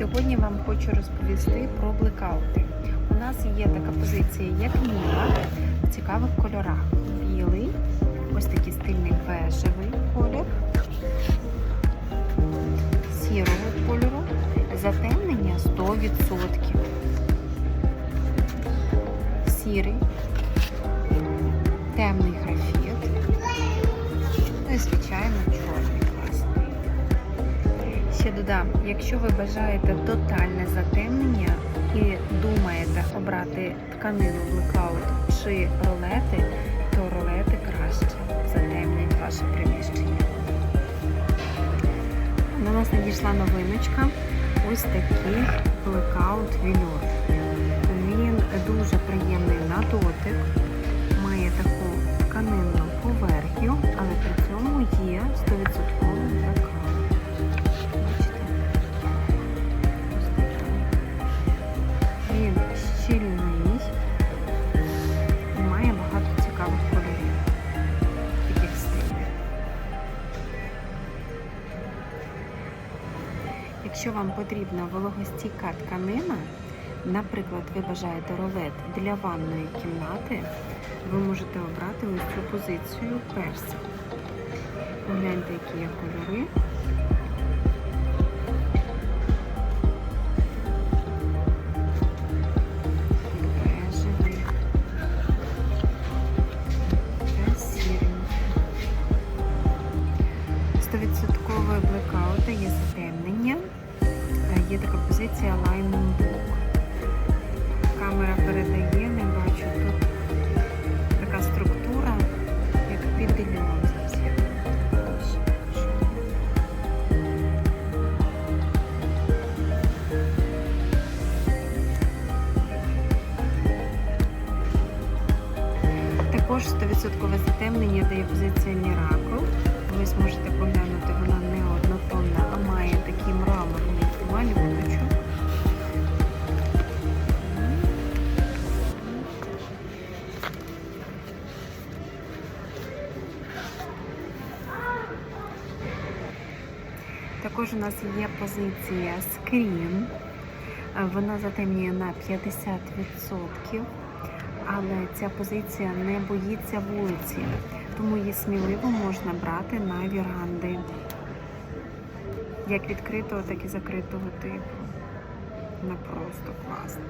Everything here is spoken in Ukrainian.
Сьогодні вам хочу розповісти про блекаути. У нас є така позиція, як Міла, в цікавих кольорах. Білий, ось такий стильний бежевий колір, сірого кольору, затемнення 100%. Сірий, темний графіт, ну і звичайно. Ще додам, якщо ви бажаєте тотальне затемнення і думаєте обрати тканину блекаут чи ролети, то ролети краще затемнять ваше приміщення. До нас надійшла новиночка. Ось такий блекаут вільор. Він дуже приємний на дотик, Якщо вам потрібна вологостійка тканина, наприклад, ви бажаєте ролет для ванної кімнати, ви можете обрати ось цю позицію персик. Погляньте, які є кольори. 100% блекаута є затемнення. Е, Є така позиція Lightning Block. Камера передає, не бачу тут така структура, як під я. Також 100% затемнення дає позиція Miracle. Ви зможете поглянути, вона не Також у нас є позиція. Е, Вона затемнює на 50%, але ця позиція не боїться вулиці, тому її сміливо можна брати на віранди, як відкритого, так і закритого типу. Вона просто класна.